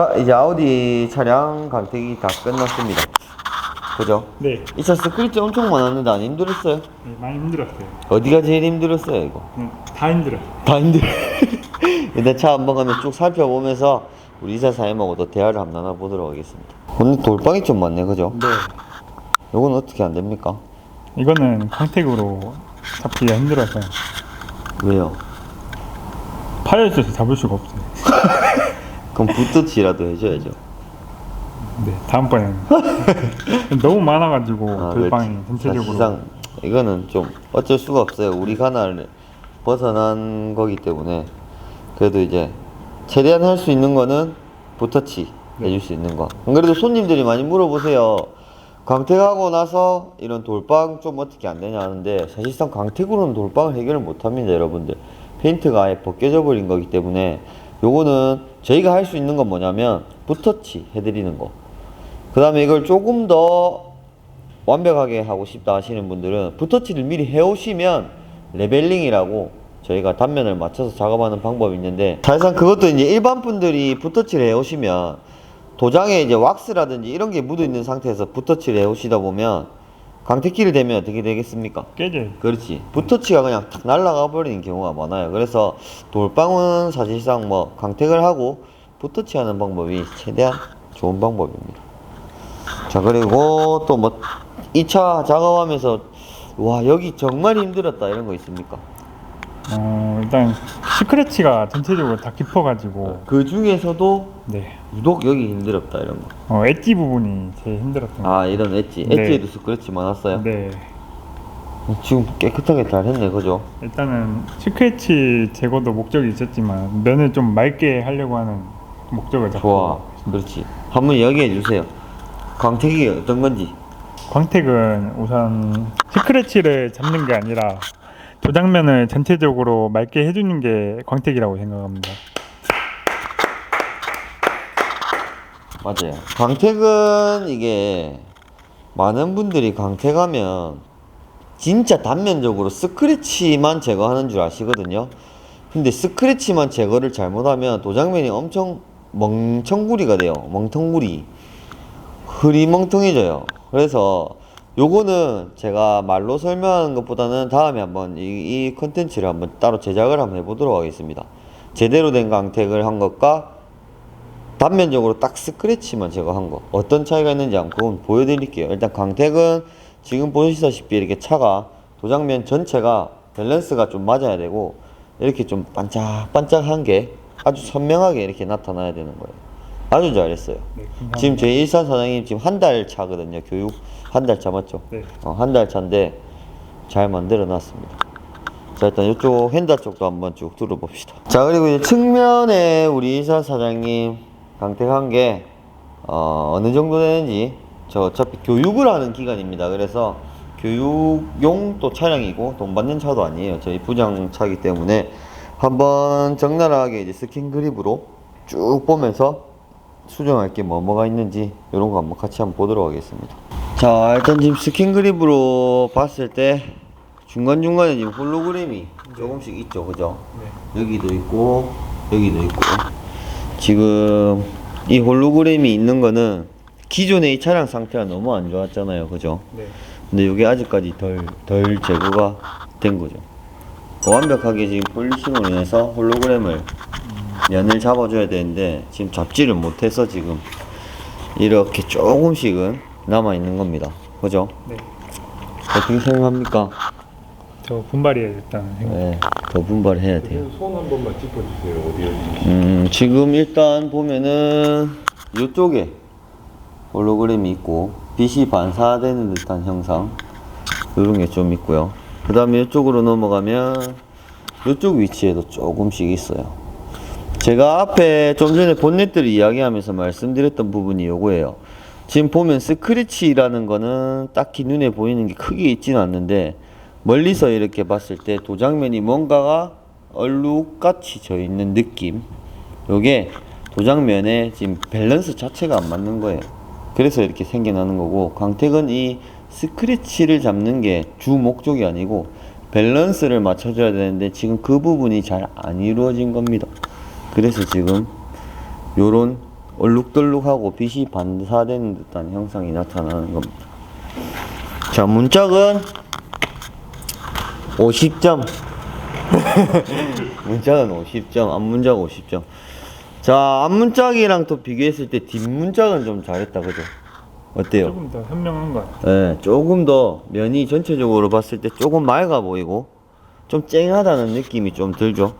자 이제 아우디 차량 강택이 다 끝났습니다 그죠? 네, 이 차 스크래치 엄청 많았는데 안 힘들었어요? 네, 많이 힘들었어요. 어디가 제일 힘들었어요 이거? 음, 다 힘들어요. 다 힘들어 일단 차 한번 가면 쭉 살펴보면서 우리 이사 사장님하고도 대화를 한번 나눠보도록 하겠습니다 오늘 돌빵이 좀 많네 그죠? 네. 요건 어떻게 안 됩니까? 이거는 광택으로 잡기가 힘들어서 왜요? 파여 있어서 잡을 수가 없어요. 그럼 붓터치라도 해줘야죠 네, 다음번에는 너무 많아가지고 아, 돌방이 그렇지. 전체적으로 사실상 이거는 좀 어쩔 수가 없어요. 우리 관할 벗어난 거기 때문에 그래도 이제 최대한 할 수 있는 거는 붓터치 해줄 수 있는 거. 안 그래도 손님들이 많이 물어보세요. 광택하고 나서 이런 돌빵 좀 어떻게 안 되냐 하는데 사실상 광택으로는 돌빵을 해결을 못 합니다, 여러분들. 페인트가 아예 벗겨져 버린 거기 때문에 요거는 저희가 할 수 있는 건 뭐냐면 붓터치 해드리는 거. 그 다음에 이걸 조금 더 완벽하게 하고 싶다 하시는 분들은 붓터치를 미리 해오시면 레벨링이라고 저희가 단면을 맞춰서 작업하는 방법이 있는데 사실상 그것도 이제 일반 분들이 붓터치를 해오시면 도장에 이제 왁스라든지 이런 게 묻어 있는 상태에서 붓터치를 해오시다 보면 강태키를 대면 어떻게 되겠습니까? 깨져요. 그렇지. 붓터치가 그냥 탁 날아가 버리는 경우가 많아요. 그래서 돌방은 사실상 뭐 강택을 하고 붓터치 하는 방법이 최대한 좋은 방법입니다. 자, 그리고 또 뭐 2차 작업하면서 와, 여기 정말 힘들었다 이런 거 있습니까? 어, 일단 스크래치가 전체적으로 다 깊어가지고 그 중에서도 네, 유독 여기 힘들었다 이런 거. 어, 엣지 부분이 제일 힘들었던 것 아, 이런 엣지. 네. 엣지에도 스크래치 많았어요? 같아요. 네, 지금 깨끗하게 잘 했네, 그죠? 일단은 스크래치 제거도 목적이 있었지만 면을 좀 맑게 하려고 하는 목적을 잡고 좋아. 그렇지. 한번 이야기해 주세요. 광택이 어떤 건지. 광택은 우선 스크래치를 잡는 게 아니라 도장면을 전체적으로 맑게 해주는 게 광택이라고 생각합니다. 맞아요. 광택은 이게 많은 분들이 광택하면 진짜 단면적으로 스크래치만 제거하는 줄 아시거든요. 근데 스크래치만 제거를 잘못하면 도장면이 엄청 멍청구리가 돼요. 멍텅구리. 흐리멍텅해져요. 그래서 요거는 제가 말로 설명하는 것보다는 다음에 한번 이, 이 컨텐츠를 한번 따로 제작을 한번 해보도록 하겠습니다. 제대로 된 광택을 한 것과 단면적으로 딱 스크래치만 제거한 거. 어떤 차이가 있는지 한번 보여드릴게요. 일단 광택은 지금 보시다시피 이렇게 차가 도장면 전체가 밸런스가 좀 맞아야 되고 이렇게 좀 반짝반짝한 게 아주 선명하게 이렇게 나타나야 되는 거예요. 아주 잘했어요. 네. 지금 저희 일산 사장님 지금 한 달 차거든요 교육 한 달 차 맞죠? 네. 어, 한 달 차인데 잘 만들어 놨습니다. 자 일단 이쪽 핸다 쪽도 한번 쭉 둘러봅시다. 자 그리고 이제 측면에 우리 이사 사장님 강택한 게 어, 어느 정도 되는지 저 어차피 교육을 하는 기간입니다. 그래서 교육용 또 차량이고 돈 받는 차도 아니에요. 저희 부장 차기 때문에 한번 적나라하게 이제 스킨 그립으로 쭉 보면서 수정할 게 뭐 뭐가 있는지 이런 거 한번 같이 한번 보도록 하겠습니다. 자 일단 지금 스킨 그립으로 봤을 때 중간 중간에 지금 홀로그램이 조금씩 있죠, 그죠? 여기도 있고 여기도 있고 지금 이 홀로그램이 있는 거는 기존의 이 차량 상태가 너무 안 좋았잖아요, 그죠? 네. 근데 이게 아직까지 덜, 덜 제거가 된 거죠. 완벽하게 지금 폴리싱으로 인해서 홀로그램을 면을 잡아줘야 되는데 지금 잡지를 못해서 지금 이렇게 조금씩은 남아 있는 겁니다. 그죠? 네. 어떻게 생각합니까? 저 일단. 네, 더 분발해야 돼요. 손 한 번만 짚어주세요. 어디 어디. 음, 지금 일단 보면은 이쪽에 홀로그램이 있고 빛이 반사되는 듯한 형상 이런 게 좀 있고요. 그 다음에 이쪽으로 넘어가면 이쪽 위치에도 조금씩 있어요. 제가 앞에 좀 전에 본넷들을 이야기하면서 말씀드렸던 부분이 요거예요. 지금 보면 스크래치라는 거는 딱히 눈에 보이는 게 크게 있지는 않는데 멀리서 이렇게 봤을 때 도장면이 뭔가가 얼룩같이 져 있는 느낌. 요게 도장면에 지금 밸런스 자체가 안 맞는 거예요. 그래서 이렇게 생겨나는 거고 광택은 이 스크래치를 잡는 게 주 목적이 아니고 밸런스를 맞춰줘야 되는데 지금 그 부분이 잘 안 이루어진 겁니다. 그래서 지금 요런 얼룩덜룩하고 빛이 반사되는 듯한 형상이 나타나는 겁니다. 자, 문짝은 50점. 문짝은 50점, 앞문짝 50점. 자, 앞문짝이랑 또 비교했을 때 뒷문짝은 좀 잘했다, 그죠? 어때요? 조금 더 현명한 것 같아요. 네, 조금 더 면이 전체적으로 봤을 때 조금 맑아 보이고 좀 쨍하다는 느낌이 좀 들죠.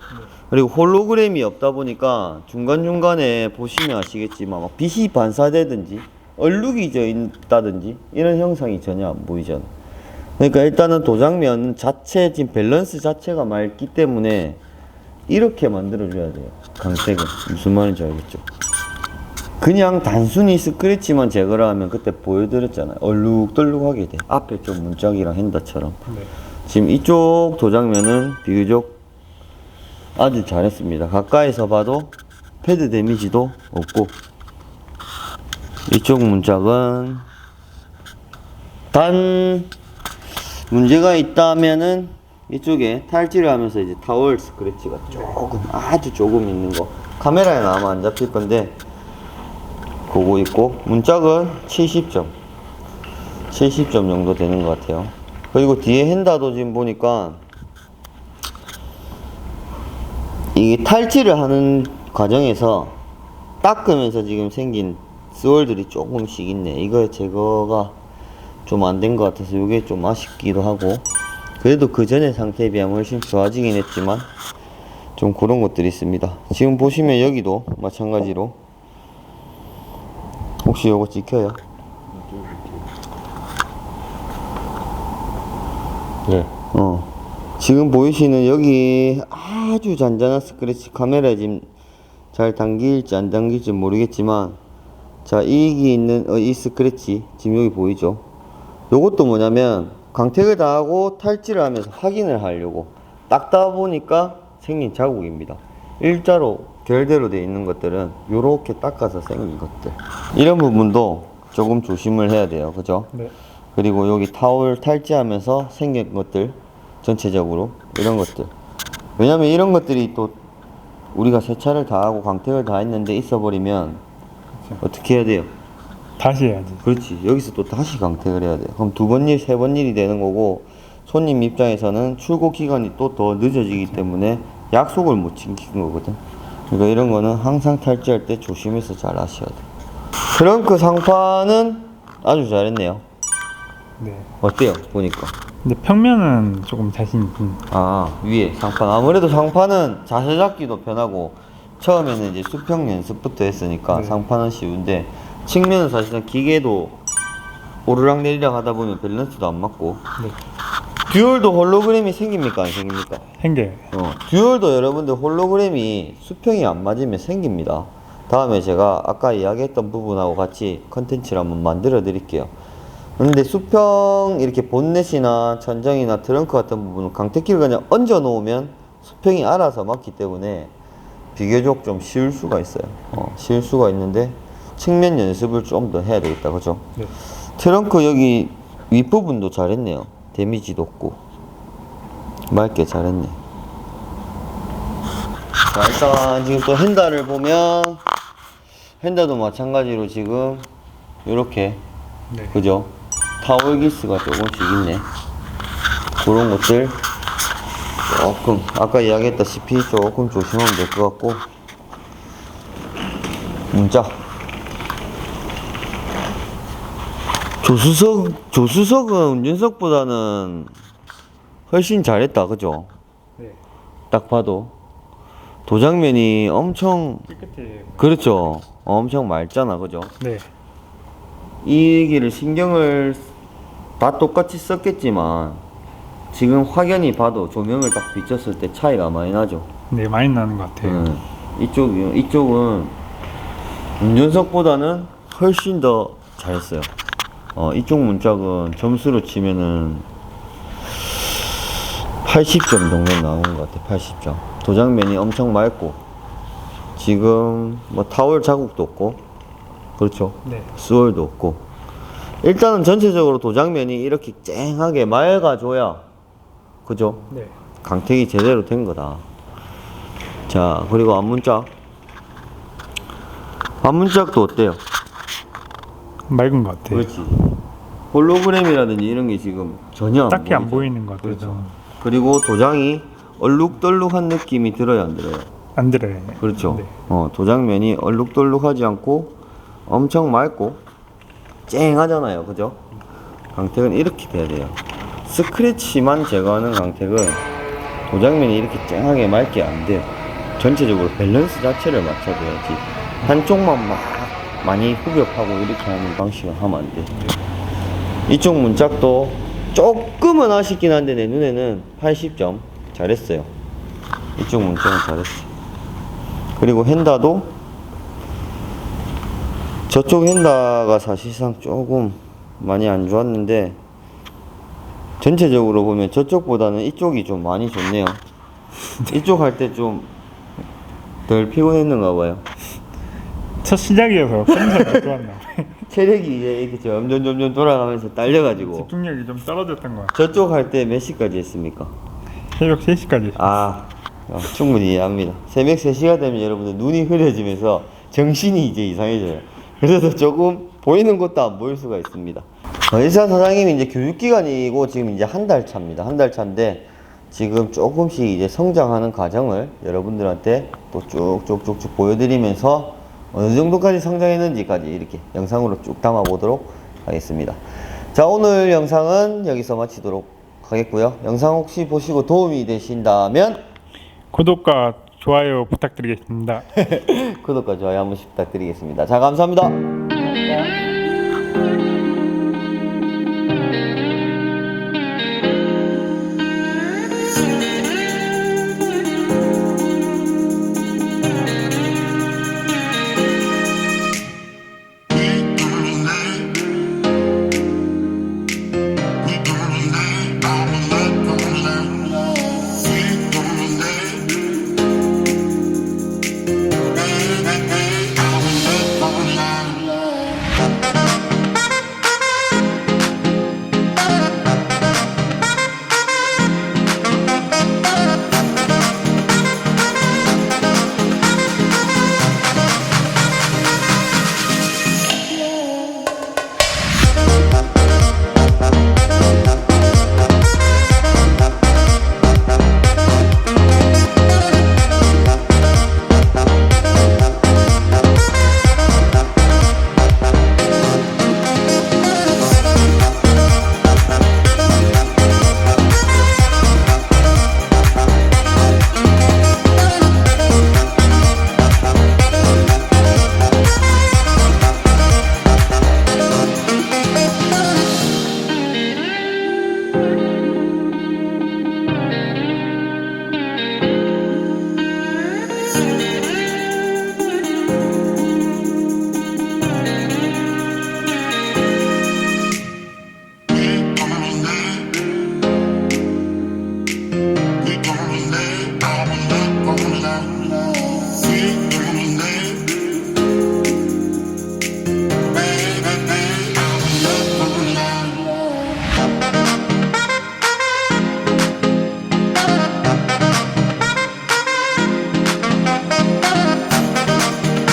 그리고 홀로그램이 없다 보니까 중간중간에 보시면 아시겠지만 막 빛이 반사되든지 얼룩이 져 있다든지 이런 형상이 전혀 안 보이잖아. 그러니까 일단은 도장면 자체 지금 밸런스 자체가 맑기 때문에 이렇게 만들어줘야 돼요. 강색은 무슨 말인지 알겠죠? 그냥 단순히 스크래치만 제거를 하면 그때 보여드렸잖아요. 얼룩덜룩하게 돼. 앞에 좀 문짝이랑 핸다처럼. 네. 지금 이쪽 도장면은 비교적 아주 잘했습니다. 가까이서 봐도 패드 데미지도 없고. 이쪽 문짝은 단 문제가 있다면은 이쪽에 탈지를 하면서 이제 타월 스크래치가 조금 아주 조금 있는 거. 카메라에 아마 안 잡힐 건데 그거 있고. 문짝은 70점. 70점 정도 되는 것 같아요. 그리고 뒤에 핸다도 지금 보니까 이게 탈지를 하는 과정에서 닦으면서 지금 생긴 스월들이 조금씩 있네 이거 제거가 좀 안 된 것 같아서 이게 좀 아쉽기도 하고 그래도 그 전의 상태에 비하면 훨씬 좋아지긴 했지만 좀 그런 것들이 있습니다 지금 보시면 여기도 마찬가지로 혹시 요거 찍혀요? 네. 어. 지금 보이시는 여기 아주 잔잔한 스크래치 카메라에 지금 잘 당길지 안 당길지 모르겠지만 자 여기 있는 어, 이 스크래치 지금 여기 보이죠? 요것도 뭐냐면 광택을 다하고 탈지를 하면서 확인을 하려고 닦다 보니까 생긴 자국입니다. 일자로 결대로 되어 있는 것들은 요렇게 닦아서 생긴 것들 이런 부분도 조금 조심을 해야 돼요. 그죠? 네. 그리고 여기 타올 탈지하면서 생긴 것들 전체적으로 이런 것들 왜냐면 이런 것들이 또 우리가 세차를 다 하고 광택을 다 했는데 있어버리면. 어떻게 해야 돼요? 다시 해야지. 그렇지 여기서 또 다시 강택을 해야 돼 그럼 두 번 일, 세 번 일이 되는 거고 손님 입장에서는 출고 기간이 또 더 늦어지기 때문에 약속을 못 지키는 거거든 그러니까 이런 거는 항상 탈지할 때 조심해서 잘 하셔야 돼 트렁크 상판은 아주 잘했네요 네. 어때요 보니까 근데 평면은 조금 자신 있긴. 아 위에 상판 아무래도 상판은 자세 잡기도 편하고 처음에는 이제 수평 연습부터 했으니까 네. 상판은 쉬운데 측면은 사실은 기계도 오르락 내리락 하다 보면 밸런스도 안 맞고 네. 듀얼도 홀로그램이 생깁니까 안 생깁니까? 생겨요. 어, 듀얼도 여러분들 홀로그램이 수평이 안 맞으면 생깁니다. 다음에 제가 아까 이야기했던 부분하고 같이 컨텐츠를 한번 만들어 드릴게요. 근데 수평 이렇게 본넷이나 천정이나 트렁크 같은 부분은 강택기를 그냥 얹어 놓으면 수평이 알아서 맞기 때문에 비교적 좀 쉬울 수가 있어요. 어, 쉬울 수가 있는데 측면 연습을 좀 더 해야 되겠다. 그죠? 네. 트렁크 여기 윗부분도 잘했네요. 데미지도 없고. 맑게 잘했네. 자, 일단 지금 또 핸다를 보면, 핸다도 마찬가지로 지금, 요렇게, 네. 그죠? 타월 기스가 조금씩 있네. 그런 것들, 조금, 아까 이야기했다시피 조금 조심하면 될 것 같고, 문자. 조수석, 조수석은 운전석보다는 훨씬 잘했다, 그죠? 네. 딱 봐도. 도장면이 엄청, 깨끗해. 그렇죠. 엄청 맑잖아, 그죠? 네. 이 얘기를 신경을 다 똑같이 썼겠지만, 지금 확연히 봐도 조명을 딱 비쳤을 때 차이가 많이 나죠. 네 많이 나는 것 같아요. 음, 이쪽, 이쪽은 운전석보다는 훨씬 더 잘했어요. 어, 이쪽 문짝은 점수로 치면은 80점 정도 나오는 것 같아, 80점. 도장면이 엄청 맑고, 지금 뭐 타월 자국도 없고, 그렇죠. 네. 스월도 없고. 일단은 전체적으로 도장면이 이렇게 쨍하게 맑아줘야, 그죠? 네. 강택이 제대로 된 거다. 자, 그리고 앞문짝. 반문짝도 어때요? 맑은 것 같아요. 그렇지. 홀로그램이라든지 이런 게 지금 전혀 딱히 안 보이죠. 보이는 것 같아요. 그렇죠. 그리고 도장이 얼룩덜룩한 느낌이 들어요, 안 들어요? 안 들어요. 그렇죠. 네. 어, 도장면이 얼룩덜룩하지 않고 엄청 맑고 쨍하잖아요, 그죠? 강택은 이렇게 돼야 돼요. 스크래치만 제거하는 강택은 도장면이 이렇게 쨍하게 맑게 안 돼요. 전체적으로 밸런스 자체를 맞춰줘야지. 한쪽만 막 많이 후벼파고 이렇게 하는 방식을 하면 안 돼. 이쪽 문짝도 조금은 아쉽긴 한데 내 눈에는 80점 잘했어요. 이쪽 문짝은 잘했어. 그리고 핸다도 저쪽 핸다가 사실상 조금 많이 안 좋았는데 전체적으로 보면 저쪽보다는 이쪽이 좀 많이 좋네요. 이쪽 할 때 좀 덜 피곤했는가 봐요. 첫 시작이어서 컨디션이 안 좋았나. 체력이 이제 이렇게 점점 점점 돌아가면서 딸려가지고 집중력이 좀 떨어졌던 것 같아요. 저쪽 할 때 몇 시까지 했습니까? 새벽 3시까지. 아, 어, 충분히 이해합니다. 새벽 3시가 되면 여러분들 눈이 흐려지면서 정신이 이제 이상해져요. 그래서 조금 보이는 것도 안 보일 수가 있습니다. 어, 일산 사장님이 이제 교육기간이고 지금 이제 한 달 차입니다. 한 달 차인데 지금 조금씩 이제 성장하는 과정을 여러분들한테 또 쭉쭉쭉쭉 보여드리면서 어느 정도까지 성장했는지까지 이렇게 영상으로 쭉 담아 보도록 하겠습니다. 자, 오늘 영상은 여기서 마치도록 하겠고요. 영상 혹시 보시고 도움이 되신다면 구독과 좋아요 부탁드리겠습니다. 구독과 좋아요 한 번씩 부탁드리겠습니다. 자, 감사합니다.